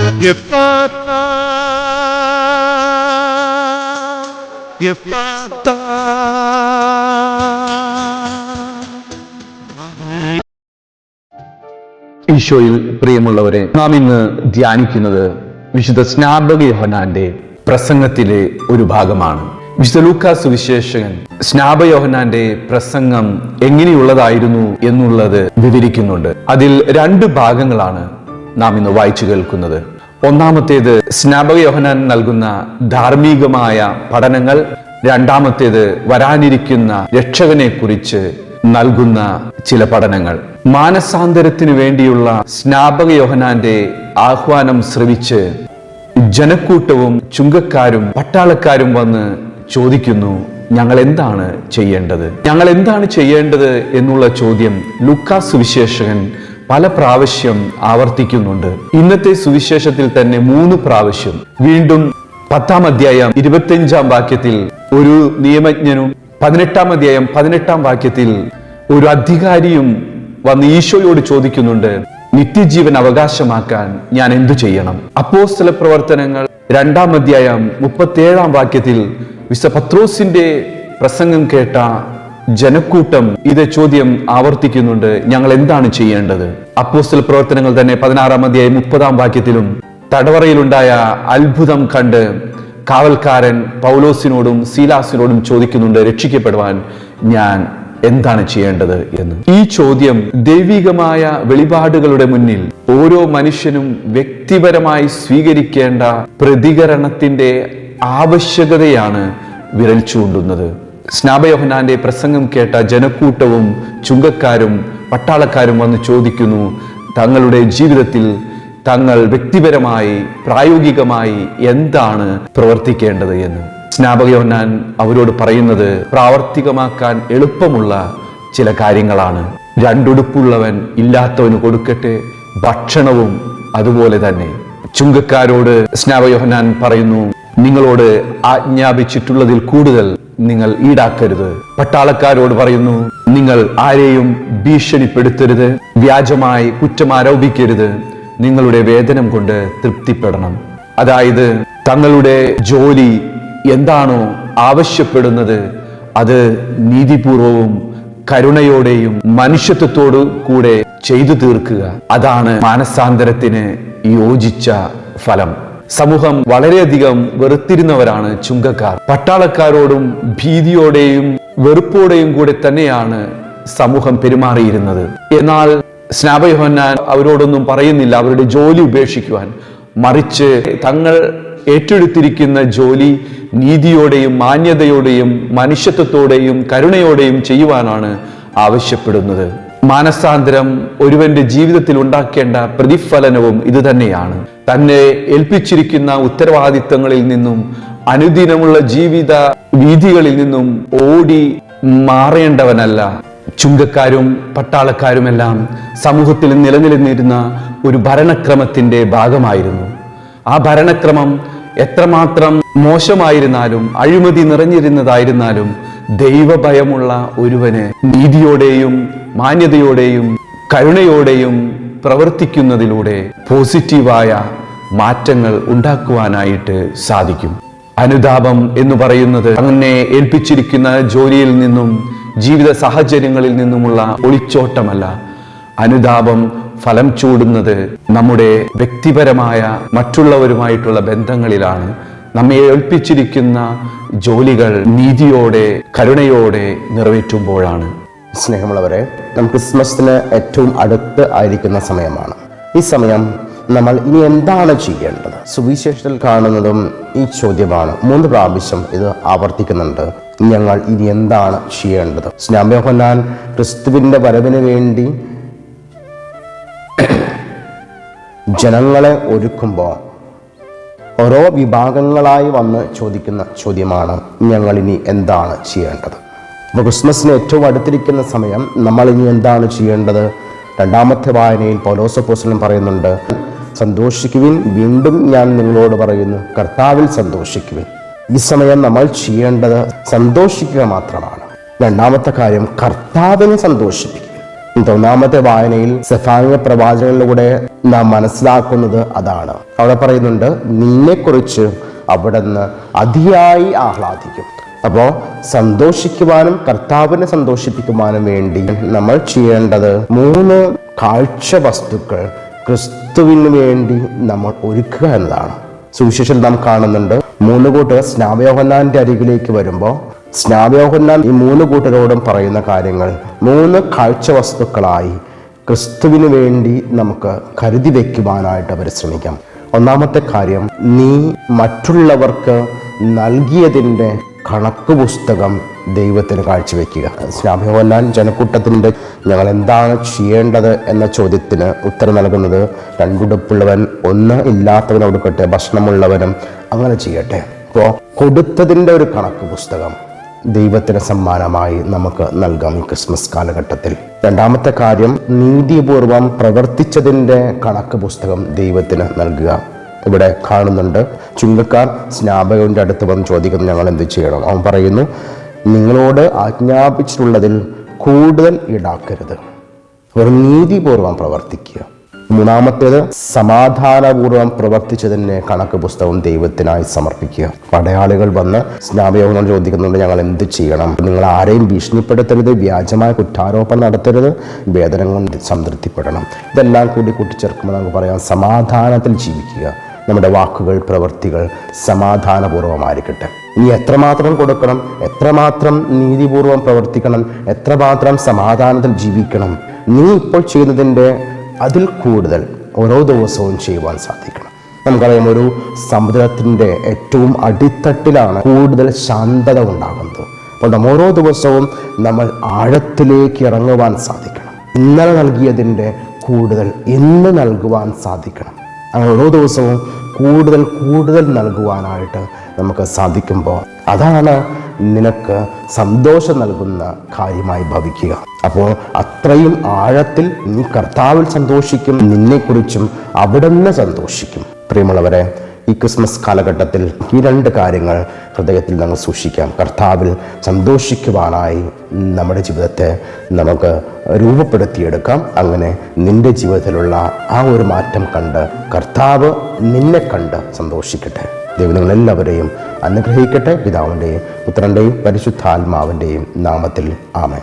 Efata. ഈശോയിൽ പ്രിയമുള്ളവരെ നാം ഇന്ന് ധ്യാനിക്കുന്നത് വിശുദ്ധ സ്നാപക യോഹനാന്റെ പ്രസംഗത്തിലെ ഒരു ഭാഗമാണ് വിശുദ്ധ ലൂക്കാ സുവിശേഷകൻ സ്നാപ യോഹനാന്റെ പ്രസംഗം എങ്ങനെയുള്ളതായിരുന്നു എന്നുള്ളത് വിവരിക്കുന്നുണ്ട് അതിൽ രണ്ട് ഭാഗങ്ങളാണ് നാം ഇന്ന് വായിച്ചു കേൾക്കുന്നത്. ഒന്നാമത്തേത് സ്നാപക യോഹനാൻ നൽകുന്ന ധാർമ്മികമായ പഠനങ്ങൾ രണ്ടാമത്തേത് വരാനിരിക്കുന്ന രക്ഷകനെ കുറിച്ച് നൽകുന്ന ചില പഠനങ്ങൾ. മാനസാന്തരത്തിനു വേണ്ടിയുള്ള സ്നാപക യോഹനാന്റെ ആഹ്വാനം ശ്രവിച്ച് ജനക്കൂട്ടവും ചുങ്കക്കാരും പട്ടാളക്കാരും വന്ന് ചോദിക്കുന്നു ഞങ്ങൾ എന്താണ് ചെയ്യേണ്ടത്? ഞങ്ങൾ എന്താണ് ചെയ്യേണ്ടത് എന്നുള്ള ചോദ്യം ലുക്കാസ് സുവിശേഷകൻ പല പ്രാവശ്യം ആവർത്തിക്കുന്നുണ്ട്. ഇന്നത്തെ സുവിശേഷത്തിൽ തന്നെ മൂന്ന് പ്രാവശ്യം. വീണ്ടും പത്താം അധ്യായം ഇരുപത്തിയഞ്ചാം വാക്യത്തിൽ ഒരു നിയമജ്ഞനും പതിനെട്ടാം അധ്യായം പതിനെട്ടാം വാക്യത്തിൽ ഒരു അധികാരിയും വന്ന് ഈശോയോട് ചോദിക്കുന്നുണ്ട് നിത്യജീവൻ അവകാശമാക്കാൻ ഞാൻ എന്തു ചെയ്യണം? അപ്പോസ്തല പ്രവർത്തനങ്ങൾ രണ്ടാം അധ്യായം മുപ്പത്തിയേഴാം വാക്യത്തിൽ വിശ പത്രോസിന്റെ പ്രസംഗം കേട്ട ജനക്കൂട്ടം ഇത് ചോദ്യം ആവർത്തിക്കുന്നുണ്ട്. ഞങ്ങൾ എന്താണ് ചെയ്യേണ്ടത്? അപ്പോസ്റ്റൽ പ്രവർത്തനങ്ങൾ തന്നെ പതിനാറാം അധ്യായം മുപ്പതാം വാക്യത്തിലും തടവറയിലുണ്ടായ അത്ഭുതം കണ്ട് കാവൽക്കാരൻ പൗലോസിനോടും സീലാസിനോടും ചോദിക്കുന്നുണ്ട് രക്ഷിക്കപ്പെടുവാൻ ഞാൻ എന്താണ് ചെയ്യേണ്ടത്? എന്ന്. ഈ ചോദ്യം ദൈവികമായ വെളിപാടുകളുടെ മുന്നിൽ ഓരോ മനുഷ്യനും വ്യക്തിപരമായി സ്വീകരിക്കേണ്ട പ്രതികരണത്തിന്റെ ആവശ്യകതയാണ് വിരൽ ചൂണ്ടുന്നത്. സ്നാപയോഹനാന്റെ പ്രസംഗം കേട്ട ജനക്കൂട്ടവും ചുങ്കക്കാരും പട്ടാളക്കാരും വന്ന് ചോദിക്കുന്നു തങ്ങളുടെ ജീവിതത്തിൽ തങ്ങൾ വ്യക്തിപരമായി പ്രായോഗികമായി എന്താണ് പ്രവർത്തിക്കേണ്ടത് എന്ന്? സ്നാപകയോഹനാൻ അവരോട് പറയുന്നത് പ്രാവർത്തികമാക്കാൻ എളുപ്പമുള്ള ചില കാര്യങ്ങളാണ്. രണ്ടുടുപ്പുള്ളവൻ ഇല്ലാത്തവന് കൊടുക്കട്ടെ ഭക്ഷണവും അതുപോലെ തന്നെ. ചുങ്കക്കാരോട് സ്നാപയോഹനാൻ പറയുന്നു നിങ്ങളോട് ആജ്ഞാപിച്ചിട്ടുള്ളതിൽ കൂടുതൽ നിങ്ങൾ ഈടാക്കരുത്. പട്ടാളക്കാരോട് പറയുന്നു നിങ്ങൾ ആരെയും ഭീഷണിപ്പെടുത്തരുത്. വ്യാജമായി കുറ്റം ആരോപിക്കരുത് നിങ്ങളുടെ വേതനം കൊണ്ട് തൃപ്തിപ്പെടണം. അതായത് തങ്ങളുടെ ജോലി എന്താണോ ആവശ്യപ്പെടുന്നത് അത് നീതിപൂർവവും കരുണയോടെയും മനുഷ്യത്വത്തോടു കൂടെ ചെയ്തു തീർക്കുക. അതാണ് മാനസാന്തരത്തിന് യോജിച്ച ഫലം. സമൂഹം വളരെയധികം വെറുത്തിരുന്നവരാണ് ചുങ്കക്കാർ. പട്ടാളക്കാരോടും ഭീതിയോടെയും വെറുപ്പോടെയും കൂടെ തന്നെയാണ് സമൂഹം പെരുമാറിയിരുന്നത്. എന്നാൽ സ്നാപയോഹന്നാൻ അവരോടൊന്നും പറയുന്നില്ല. അവരുടെ ജോലി ഉപേക്ഷിക്കുവാൻ. മറിച്ച് തങ്ങൾ ഏറ്റെടുത്തിരിക്കുന്ന ജോലി നീതിയോടെയും മാന്യതയോടെയും മനുഷ്യത്വത്തോടെയും കരുണയോടെയും ചെയ്യുവാനാണ് ആവശ്യപ്പെടുന്നത്. മാനസാന്തരം ഒരുവന്റെ ജീവിതത്തിൽ ഉണ്ടാക്കേണ്ട പ്രതിഫലനവും ഇതുതന്നെയാണ് തന്നെ ഏൽപ്പിച്ചിരിക്കുന്ന ഉത്തരവാദിത്തങ്ങളിൽ നിന്നും അനുദിനമുള്ള ജീവിത വീതികളിൽ നിന്നും ഓടി മാറേണ്ടവനല്ല. ചുങ്കക്കാരും പട്ടാളക്കാരുമെല്ലാം സമൂഹത്തിൽ നിലനിന്നിരുന്ന ഒരു ഭരണക്രമത്തിന്റെ ഭാഗമായിരുന്നു. ആ ഭരണക്രമം എത്രമാത്രം മോശമായിരുന്നാലും അഴിമതി നിറഞ്ഞിരുന്നതായിരുന്നാലും ദൈവഭയമുള്ള ഒരുവന് നീതിയോടെയും മാന്യതയോടെയും കരുണയോടെയും പ്രവർത്തിക്കുന്നതിലൂടെ പോസിറ്റീവായ മാറ്റങ്ങൾ ഉണ്ടാക്കുവാനായിട്ട് സാധിക്കും. അനുതാപം എന്ന് പറയുന്നത് അങ്ങനെ ഏൽപ്പിച്ചിരിക്കുന്ന ജോലിയിൽ നിന്നും ജീവിത സാഹചര്യങ്ങളിൽ നിന്നുമുള്ള ഒളിച്ചോട്ടമല്ല. അനുതാപം ഫലം ചൂടുന്നത് നമ്മുടെ വ്യക്തിപരമായ മറ്റുള്ളവരുമായിട്ടുള്ള ബന്ധങ്ങളിലാണ്. നമ്മെ ഏൽപ്പിച്ചിരിക്കുന്ന ജോലികൾ നീതിയോടെ കരുണയോടെ നിറവേറ്റുമ്പോഴാണ്. സ്നേഹമുള്ളവരെ നാം ക്രിസ്മസിന് ഏറ്റവും അടുത്ത് ആയിരിക്കുന്ന സമയമാണ്. ഈ സമയം നമ്മൾ ഇനി എന്താണ് ചെയ്യേണ്ടത്? സുവിശേഷത്തിൽ കാണുന്നതും ഈ ചോദ്യമാണ്. മൂന്ന് പ്രാവശ്യം ഇത് ആവർത്തിക്കുന്നുണ്ട്. ഞങ്ങൾ ഇനി എന്താണ് ചെയ്യേണ്ടത്? സ്നാമ്യോഹന്നാൻ ക്രിസ്തുവിന്റെ വരവിന് വേണ്ടി ജനങ്ങളെ ഒരുക്കുമ്പോൾ ഓരോ വിഭാഗങ്ങളായി വന്ന് ചോദിക്കുന്ന ചോദ്യമാണ് ഞങ്ങൾ ഇനി എന്താണ് ചെയ്യേണ്ടത്? അപ്പോൾ ക്രിസ്മസിന് ഏറ്റവും അടുത്തിരിക്കുന്ന സമയം നമ്മൾ ഇനി എന്താണ് ചെയ്യേണ്ടത്? രണ്ടാമത്തെ വായനയിൽ പൗലോസപ്പോസലും പറയുന്നുണ്ട് സന്തോഷിക്കുവിൻ വീണ്ടും ഞാൻ നിങ്ങളോട് പറയുന്നു കർത്താവിൽ സന്തോഷിക്കുവിൻ. ഈ സമയം നമ്മൾ ചെയ്യേണ്ടത് സന്തോഷിക്കുക മാത്രമാണ്. രണ്ടാമത്തെ കാര്യം കർത്താവിനെ സന്തോഷിപ്പിക്കുക ഒന്നാമത്തെ വായനയിൽ സഫാനിയ പ്രവാചകനിലൂടെ നാം മനസ്സിലാക്കുന്നത് അതാണ്. അവിടെ പറയുന്നുണ്ട് നിന്നെക്കുറിച്ച് അവിടുന്ന് അതിയായി ആഹ്ലാദിക്കും. അപ്പോൾ സന്തോഷിക്കുവാനും കർത്താവിനെ സന്തോഷിപ്പിക്കുവാനും വേണ്ടി നമ്മൾ ചെയ്യേണ്ടത് മൂന്ന് കാഴ്ച വസ്തുക്കൾ ക്രിസ്തുവിന് വേണ്ടി നമ്മൾ ഒരുക്കുക എന്നതാണ്. സുവിശേഷം നാം കാണുന്നുണ്ട്. മൂന്ന് കൂട്ടർ സ്നാപയോഹന്നാന്റെ അരികിലേക്ക് വരുമ്പോൾ സ്നാപയോഹന്നാൻ ഈ മൂന്ന് കൂട്ടരോടും പറയുന്ന കാര്യങ്ങൾ മൂന്ന് കാഴ്ച വസ്തുക്കളായി ക്രിസ്തുവിന് വേണ്ടി നമുക്ക് കരുതി വയ്ക്കുവാനായിട്ട് ശ്രമിക്കാം. ഒന്നാമത്തെ കാര്യം നീ മറ്റുള്ളവർക്ക് നൽകിയതിന്റെ കണക്ക് പുസ്തകം ദൈവത്തിന് കാഴ്ചവെക്കുക. സ്നാഭവന്നാൻ ജനക്കൂട്ടത്തിന്റെ ഞങ്ങൾ എന്താണ് ചെയ്യേണ്ടത് എന്ന ചോദ്യത്തിന് ഉത്തരം നൽകുന്നത് രണ്ടുടുപ്പുള്ളവൻ ഒന്ന് ഇല്ലാത്തവൻ കൊടുക്കട്ടെ ഭക്ഷണമുള്ളവനും അങ്ങനെ ചെയ്യട്ടെ. അപ്പോൾ കൊടുത്തതിന്റെ ഒരു കണക്ക് പുസ്തകം ദൈവത്തിന് സമ്മാനമായി നമുക്ക് നൽകാം ഈ ക്രിസ്മസ് കാലഘട്ടത്തിൽ. രണ്ടാമത്തെ കാര്യം നീതിപൂർവം പ്രവർത്തിച്ചതിന്റെ കണക്ക് പുസ്തകം ദൈവത്തിന് നൽകുക. ഇവിടെ കാണുന്നുണ്ട്. ചുങ്കക്കാർ സ്നാപകന്റെ അടുത്ത് വന്ന് ചോദിക്കുന്നു ഞങ്ങൾ എന്ത് ചെയ്യണം? അവൻ പറയുന്നു നിങ്ങളോട് ആജ്ഞാപിച്ചിട്ടുള്ളതിൽ കൂടുതൽ ഈടാക്കരുത്. ഒരു നീതിപൂർവം പ്രവർത്തിക്കുക. മൂന്നാമത്തേത് സമാധാനപൂർവം പ്രവർത്തിച്ചതിന്റെ കണക്ക് പുസ്തകം ദൈവത്തിനായി സമർപ്പിക്കുക. പടയാളികൾ വന്ന് സ്നാപയോഗം ചോദിക്കുന്നുണ്ട് ഞങ്ങൾ എന്ത് ചെയ്യണം? നിങ്ങൾ ആരെയും ഭീഷണിപ്പെടുത്തരുത് വ്യാജമായ കുറ്റാരോപണം നടത്തരുത് വേദന കൊണ്ട് സംതൃപ്തിപ്പെടണം. ഇതെല്ലാം കൂടി കൂട്ടിച്ചേർക്കുമ്പോൾ നമുക്ക് പറയാം സമാധാനത്തിൽ ജീവിക്കുക. നമ്മുടെ വാക്കുകൾ പ്രവൃത്തികൾ സമാധാനപൂർവമായിരിക്കട്ടെ. നീ എത്രമാത്രം കൊടുക്കണം എത്രമാത്രം നീതിപൂർവം പ്രവർത്തിക്കണം എത്രമാത്രം സമാധാനത്തിൽ ജീവിക്കണം നീ ഇപ്പോൾ ചെയ്യുന്നതിന്റെ അതിൽ കൂടുതൽ ഓരോ ദിവസവും ചെയ്യുവാൻ സാധിക്കണം. നമുക്കറിയാം ഒരു സമുദ്രത്തിന്റെ ഏറ്റവും അടിത്തട്ടിലാണ് കൂടുതൽ ശാന്തത ഉണ്ടാകുന്നത്. അപ്പോൾ നമ്മൾ ഓരോ ദിവസവും നമ്മൾ ആഴത്തിലേക്ക് ഇറങ്ങുവാൻ സാധിക്കണം. ഇന്നലെ നൽകിയതിന്റെ കൂടുതൽ ഇന്ന് നൽകുവാൻ സാധിക്കണം. അങ്ങനെ ഓരോ ദിവസവും കൂടുതൽ കൂടുതൽ നൽകുവാനായിട്ട് നമുക്ക് സാധിക്കുമ്പോൾ അതാണ് നിനക്ക് സന്തോഷം നൽകുന്ന കാര്യമായി ഭവിക്കുക. അപ്പോൾ അത്രയും ആഴത്തിൽ നീ കർത്താവിൽ സന്തോഷിക്കും നിന്നെക്കുറിച്ചും അവിടെ നിന്ന് സന്തോഷിക്കും. പ്രിയമുള്ളവരെ ഈ ക്രിസ്മസ് കാലഘട്ടത്തിൽ ഈ രണ്ട് കാര്യങ്ങൾ ഹൃദയത്തിൽ നമ്മൾ സൂക്ഷിക്കാം. കർത്താവിൽ സന്തോഷിക്കുവാനായി നമ്മുടെ ജീവിതത്തെ നമുക്ക് രൂപപ്പെടുത്തിയെടുക്കാം. അങ്ങനെ നിന്റെ ജീവിതത്തിലുള്ള ആ ഒരു മാറ്റം കണ്ട് കർത്താവ് നിന്നെ കണ്ട് സന്തോഷിക്കട്ടെ. ദൈവങ്ങളെല്ലാവരെയും അനുഗ്രഹിക്കട്ടെ. പിതാവിന്റെയും പുത്രന്റെയും പരിശുദ്ധാത്മാവിന്റെയും നാമത്തിൽ. ആമേ